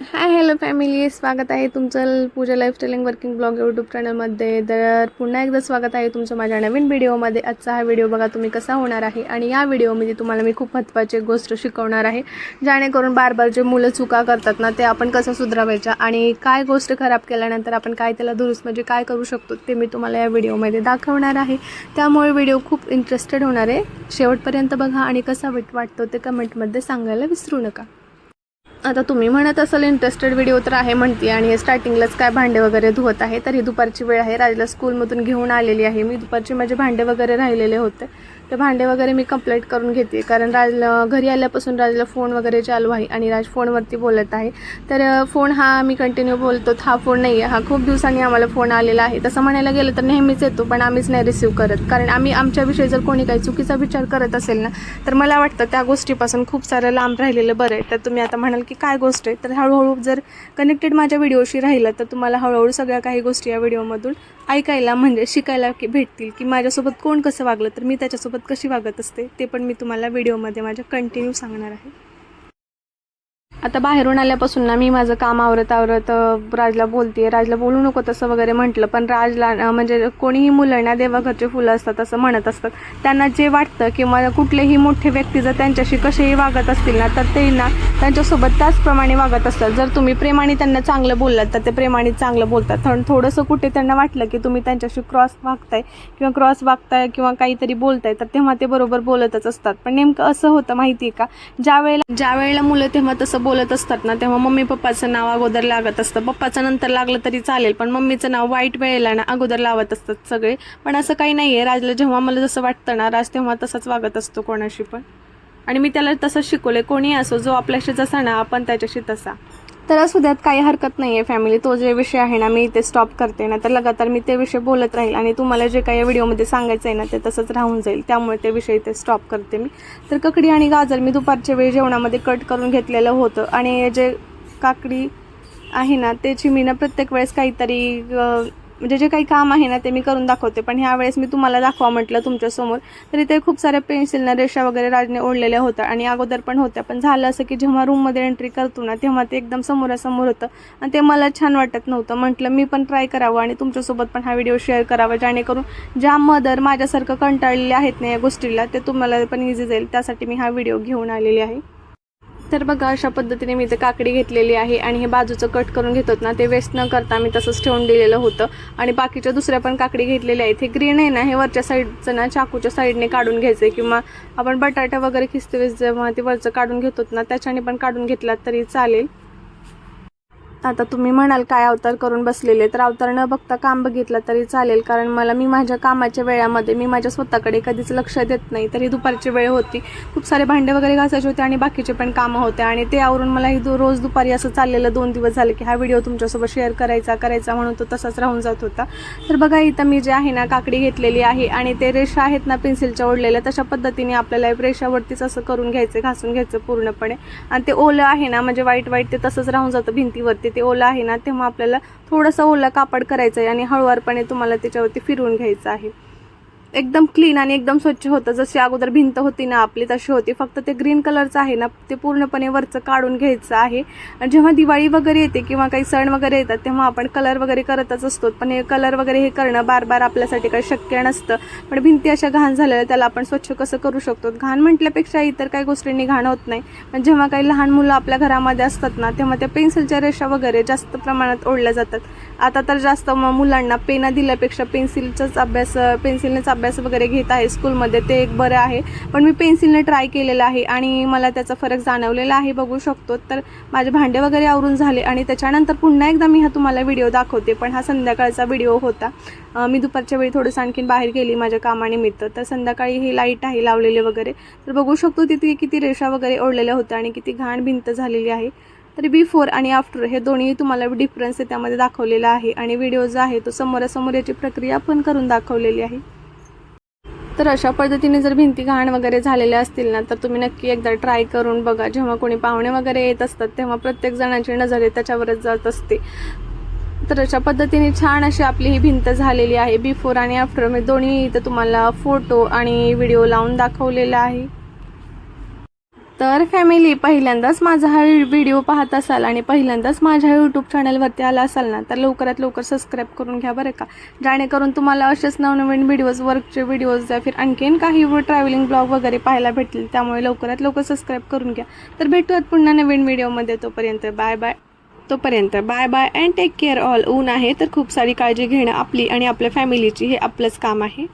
Family स्वागत आहे तुमचं Pooja lifestyling working blog YouTube चॅनलमध्ये तर पुन्हा एकदा स्वागत आहे तुमचं माझ्या नवीन व्हिडिओमध्ये आजचा हा व्हिडिओ बघा तुम्ही कसा होणार आहे. आणि या व्हिडिओमध्ये तुम्हाला मी खूप महत्त्वाची गोष्ट शिकवणार आहे. जेणेकरून बार बार जे मुलं चुका करतात ना ते आपण कसं सुधारावायच्या आणि काय गोष्ट खराब केल्यानंतर आपण काय त्याला दुरुस्त म्हणजे काय करू शकतो ते मी तुम्हाला या व्हिडिओमध्ये दाखवणार आहे. त्यामुळे व्हिडिओ खूप इंटरेस्टेड होणार आहे. शेवटपर्यंत बघा आणि कसा वाटतो ते कमेंटमध्ये सांगायला विसरू नका. आता तुम्ही म्हणत असाल इंटरेस्टेड व्हिडिओ तर आहे म्हणते आणि स्टार्टिंगलाच काय भांडे वगैरे धुवत आहे तर ही दुपारची वेळ आहे. राजला स्कूलमधून घेऊन आलेली आहे. मी दुपारची माझे भांडे वगैरे राहिलेले होते. ते भांडे वगैरे मी कंप्लीट करून घेते. कारण राजला घरी आल्यापासून राजला फोन वगैरे चालू आहे आणि राज फोनवरती बोलत आहे. तर फोन हा मी कंटिन्यू बोलतो. हा फोन नाही आहे हा खूप दिवसांनी आम्हाला फोन आलेला आहे. तसं म्हणायला गेलं तर नेहमीच येतो पण आम्हीच नाही रिसीव करत. कारण आम्ही आमच्याविषयी जर कोणी काही चुकीचा विचार करत असेल ना तर मला वाटतं त्या गोष्टीपासून खूप सारं लांब राहिलेलं बरं आहे. तर तुम्ही आता म्हणाल की काय गोष्ट आहे. तर हळूहळू जर कनेक्टेड माझ्या व्हिडिओशी राहिलं तर तुम्हाला हळूहळू सगळ्या काही गोष्टी या व्हिडिओमधून ऐकायला म्हणजे शिकायला की भेटतील की माझ्यासोबत कोण कसं वागलं तर मी त्याच्यासोबत कशी वागत असते ते पण मी तुम्हाला व्हिडिओमध्ये माझ्या कंटिन्यू सांगणार आहे. आता बाहेरून आल्यापासून ना मी माझं काम आवरत आवरत राजला बोलते राजला बोलू नको तसं वगैरे म्हटलं पण राजला म्हणजे कोणीही मुलं ना देवाघरचे फुलं असतात असं म्हणत असतात. त्यांना जे वाटतं किंवा कुठलेही मोठे व्यक्ती जर त्यांच्याशी कसेही वागत असतील ना तर ते ना त्यांच्यासोबत त्याचप्रमाणे वागत असतात. जर तुम्ही प्रेमाने त्यांना चांगलं बोललात तर ते प्रेमाने चांगलं बोलतात. पण थोडंसं कुठे त्यांना वाटलं की तुम्ही त्यांच्याशी क्रॉस वागताय किंवा क्रॉस वागताय किंवा काहीतरी बोलताय तर तेव्हा ते बरोबर बोलतच असतात. पण नेमकं असं होतं माहिती आहे का? ज्या वेळेला ज्या वेळेला मुलं तेव्हा तसं बोलत असतात ना तेव्हा मम्मी पप्पाचं नाव अगोदर लागत असतं. पप्पाचं नंतर लागलं तरी चालेल पण मम्मीचं नाव वाईट वेळेला ना अगोदर लावत असतात सगळे. पण असं काही नाही आहे राजला जेव्हा मला जसं वाटतं ना राज तेव्हा तसंच वागत असतो कोणाशी पण. आणि मी त्याला तसंच शिकवले कोणी असो जो आपल्याशी जसा ना आपण त्याच्याशी तसा. तर असू द्यात काही हरकत नाही आहे फॅमिली तो जे विषय आहे ना मी इथे स्टॉप करते. ना तर लगातार मी ते विषय बोलत राहील आणि तुम्हाला जे काही व्हिडिओमध्ये सांगायचं आहे ना ते तसंच राहून जाईल. त्यामुळे ते विषय इथे स्टॉप करते मी. तर ककडी आणि गाजर मी दुपारच्या वेळी जेवणामध्ये कट करून घेतलेलं होतं. आणि जे काकडी आहे ना त्याची मी ना प्रत्येक वेळेस काहीतरी म्हणजे जे काही काम आहे ना ते मी करून दाखवते. पण ह्या वेळेस मी तुम्हाला दाखवा म्हटलं तुमच्यासमोर तर इथे खूप साऱ्या पेन्सिलनं रेषा वगैरे राजने ओढलेल्या होत्या आणि अगोदर पण होत्या. पण झालं असं की जेव्हा रूममध्ये एंट्री करतो ना तेव्हा ते एकदम समोरासमोर होतं. आणि ते मला छान वाटत नव्हतं. म्हटलं मी पण ट्राय करावं आणि तुमच्यासोबत पण हा व्हिडिओ शेअर करावा. जेणेकरून ज्या मदर माझ्यासारखं कंटाळलेले आहेत ना या गोष्टीला ते तुम्हाला पण इझी जाईल. त्यासाठी मी हा व्हिडिओ घेऊन आलेली आहे. तर बघा अशा पद्धतीने मी इथे काकडी घेतलेली आहे आणि हे बाजूचं कट करून घेतात ना ते वेस्ट न करता मी तसंच ठेवून दिलेलं होतं. आणि बाकीच्या दुसऱ्या पण काकडी घेतलेल्या आहेत. हे ग्रीन आहे ना हे वरच्या साईडचं ना चाकूच्या साईडने काढून घ्यायचं आहे किंवा आपण बटाटा वगैरे खिचते जेव्हा ते वरचं काढून घेतो ना त्याच्याने पण काढून घेतलात तरी चालेल. आता तुम्ही म्हणाल काय अवतार करून बसलेले तर अवतार न बघता काम बघितलं तरी चालेल कारण मला मी माझ्या कामाच्या वेळामध्ये मी माझ्या स्वतःकडे कधीच लक्ष देत नाही तरी दुपारची वेळ होती. खूप सारे भांडे वगैरे घासायचे होते आणि बाकीचे पण कामं होते. आणि ते आवरून मला ही दो- रोज दुपारी असं चाललेलं दोन दिवस झाले की हा व्हिडिओ तुमच्यासोबत शेअर करायचा करायचा म्हणून तो तसाच राहून जात होता. तर बघा इथं मी जे आहे ना काकडी घेतलेली आहे आणि ते रेषा आहेत ना पेन्सिलच्या ओढलेल्या तशा पद्धतीने आपल्याला रेषावरतीच असं करून घ्यायचं घासून घ्यायचं पूर्णपणे. आणि ते ओलं आहे ना म्हणजे वाईट वाईट ते तसंच राहून जातं भिंतीवरती. ते ओला आहे ना तेव्हा आपल्याला थोडंसं ओला कापड करायचा आहे आणि हळुवारपणे तुम्हाला त्याच्यावरती फिरवून घ्यायचं आहे. एकदम क्लीन आणि एकदम स्वच्छ होतं. जशी अगोदर भिंत होती ना आपली तशी होती. फक्त ते ग्रीन कलरचं आहे ना ते पूर्णपणे वरचं काढून घ्यायचं आहे. आणि जेव्हा दिवाळी वगैरे येते किंवा काही सण वगैरे येतात तेव्हा आपण कलर वगैरे करतच असतो. पण हे कलर वगैरे हे करणं बार बार आपल्यासाठी काही शक्य नसतं. पण भिंती अशा घाण झालेल्या त्याला आपण स्वच्छ कसं करू शकतो? घाण म्हटल्यापेक्षा इतर काही गोष्टींनी घाण होत नाही. पण जेव्हा काही लहान मुलं आपल्या घरामध्ये असतात ना तेव्हा त्या पेन्सिलच्या रेषा वगैरे जास्त प्रमाणात ओढल्या जातात. आता तर जास्त मुलांना पेना दिल्यापेक्षा पेन्सिलचाच अभ्यास पेन्सिलनेच अभ्यास वगैरे घेत आहे स्कूलमध्ये ते एक बरं आहे. पण मी पेन्सिलने ट्राय केलेलं आहे आणि मला त्याचा फरक जाणवलेला आहे बघू शकतो. तर माझे भांडे वगैरे आवरून झाले आणि त्याच्यानंतर पुन्हा एकदा मी हा तुम्हाला व्हिडिओ दाखवते पण हा संध्याकाळचा व्हिडिओ होता. मी दुपारच्या वेळी थोडंसं आणखीन बाहेर गेली माझ्या कामानिमित्त. तर संध्याकाळी ही लाइट आहे लावलेली वगैरे. तर बघू शकतो तिथे किती रेषा वगैरे ओढलेल्या होत्या आणि किती घाण भिंत झालेली आहे. तर बिफोर आणि आफ्टर हे दोन्ही तुम्हाला डिफरन्स आहे त्यामध्ये दाखवलेला आहे आणि व्हिडिओ जो आहे तो समोरासमोर याची प्रक्रिया पण करून दाखवलेली आहे. तर अशा पद्धतीने जर भिंती घाण वगैरे झालेल्या असतील ना तर तुम्ही नक्की एकदा ट्राय करून बघा. जेव्हा कोणी पाहुणे वगैरे येत असतात तेव्हा प्रत्येक जणांची नजर त्याच्यावरच जात असते. तर अशा पद्धतीने छान अशी आपली ही भिंत झालेली आहे. बिफोर आणि आफ्टर. मी दोन्ही इथं तुम्हाला फोटो आणि व्हिडिओ लावून दाखवलेला आहे. तर फॅमिली पहिल्यांदाच माझा हा व्हिडिओ पाहत असाल आणि पहिल्यांदाच माझ्या यूट्यूब चॅनलवरती आला असाल ना तर लवकरात लवकर सबस्क्राईब करून घ्या बरं का. जेणेकरून तुम्हाला असेच नवनवीन व्हिडिओज वर्कचे व्हिडिओज द्या फिर आणखीन काही ट्रॅव्हलिंग ब्लॉग वगैरे पाहायला भेटतील त्यामुळे लवकरात लवकर सबस्क्राईब करून घ्या. तर भेटूयात पुन्हा नवीन व्हिडिओमध्ये तोपर्यंत बाय बाय तोपर्यंत bye bye and take care all ऊन आहे तर खूप सारी काळजी घेणं आपली आणि आपल्या फॅमिलीची हे आपलंच काम आहे.